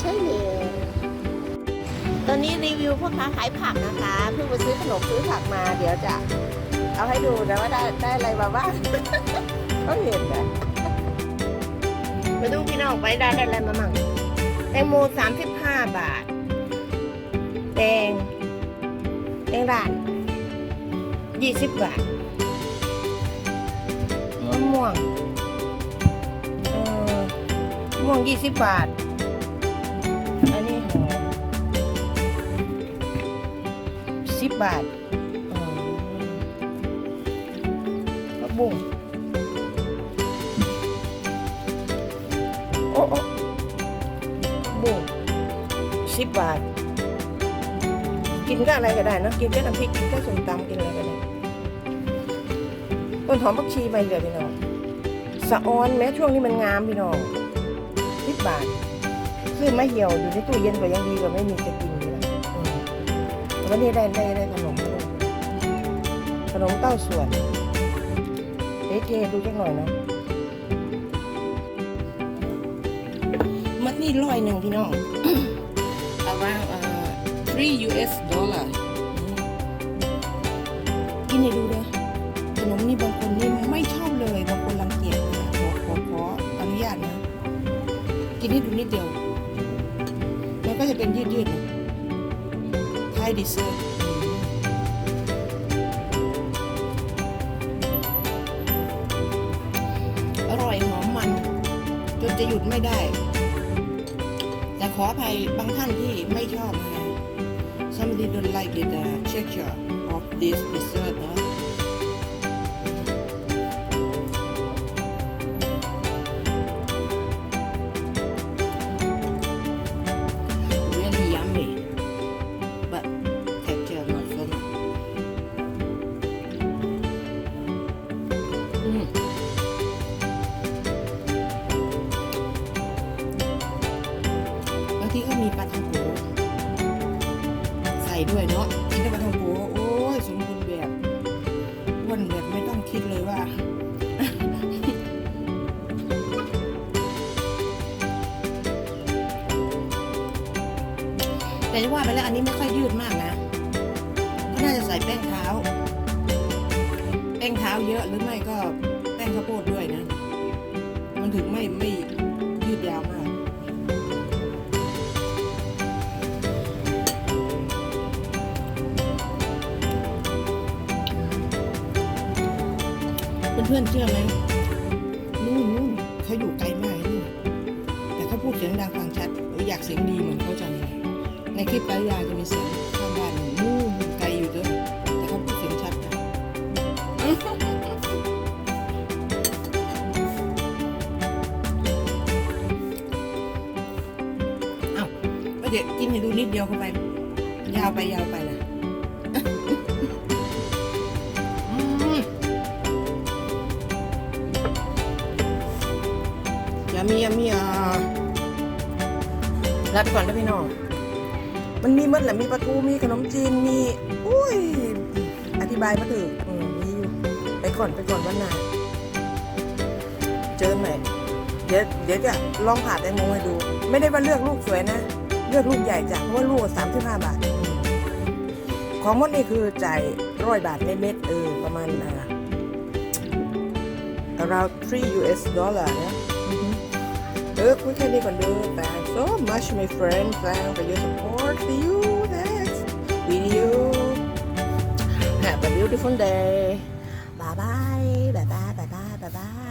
ใช่เลยตอนนี้รีวิวพ่อค้าขายผักนะคะเพิ่งไปซื้อขนมซื้อผักมา เดี๋ยวจะเอาให้ดูนะว่าได้ได้อะไรมาบ้างก็เห็นนะมาดูพี่น้องไปได้ได้อะไรมามั่งแตงโมสามสิบห้าบาทแตงแตงด่านยี่สิบบาทมะม่วงเออมะม่วงยี่สิบบาท บบาทอ๋อผักบุ้งโอ้โอ้ผักบุ้งสิบบาท กินกับอะไรก็ได้เนอะกินกับน้ำพริกกินกับส้มตำกินอะไรก็ได้ต้นหอมผักชีไปเลยพี่น้องสะออนแม้ช่วงนี้มันงามพี่น้องสิบบาทซื้อมาเหี่ยวอยู่ในตู้เย็นก็ยังดีกว่าไม่มีจะกินเลยนะอืม วันนี้ได้ได้ได้ขนมด้วยขนมเต้าส่วนเอ๊ะเทดูจักหน่อยนะมัดนี่ร้อยหนึ่งพี่น้อง around uh, 3 US dollar กินให้ดูเด้อขนมนี่บางคนนี่ไม่ชอบเลย บางคนรังเกียจนะขอขอขออนุญาตนะ กินให้ดูนิดเดียวมันก็จะเป็นยืดๆ นะไทยดิเซอร์อร่อยหอมมัน จนจะหยุดไม่ได้ แต่ขออภัยบางท่านที่ไม่ชอบนะ somebody don't like the uh, texture of this dessert นะ มีปลาทังโกใส่ด้วยเนาะกินกับปลาทังโกโอ้ยสมบูรณ์แบบอ้วนแบบไม่ต้องคิดเลยว่าแต่จะว่าไปแล้วอันนี้ไม่ค่อยยืดมากนะก็น่าจะใส่แป้งเท้า แป้งเท้าเยอะหรือไม่ก็แป้งข้าวโพดด้วยนะ มันถึงไม่ไม่ยืดยาวมาก เพื่อนๆเชื่อไหมนู่นนู่นเขาอยู่ไกลมากนู่แต่เขาพูดเสียงดังฟังชัดอออยากเสียงดีเหมือนเขาจังเลยในคลิปไกด์ยาจะมีเสียงข้างบ้านนู่นไกลอยู่เด้อแต่เขาพูดเสียงชัดนะเอ้าก็เดี๋ยวกินให้ดูนิดเดียวเข้าไป ยาวไปยาวไปนะอื มียามีอะรับก่อนนะพี่น้อง มันมีหมดแหละมีปลาทูมีขนมจีนมีอุ้ย อธิบายมาถืออืมีอยู่ไปก่อนไปก่อนวันหน้าเจอใหม่เดี๋ยวเดี๋ยวจะลองผ่าแตงโมให้ดู ไม่ได้ว่าเลือกลูกสวยนะ เลือกลูกใหญ่จ้ะเพราะว่าลูกสามสิบห้าบาทอของมดนี่คือจ่ายร้อยบาทเน็ตๆเออประมาณอ่า around 3 US dollar นะ Look, we can't even do Thanks so much, my friend. Thanks for your support. See you next video. Have a beautiful day. Bye bye. Bye bye. Bye bye. Bye bye.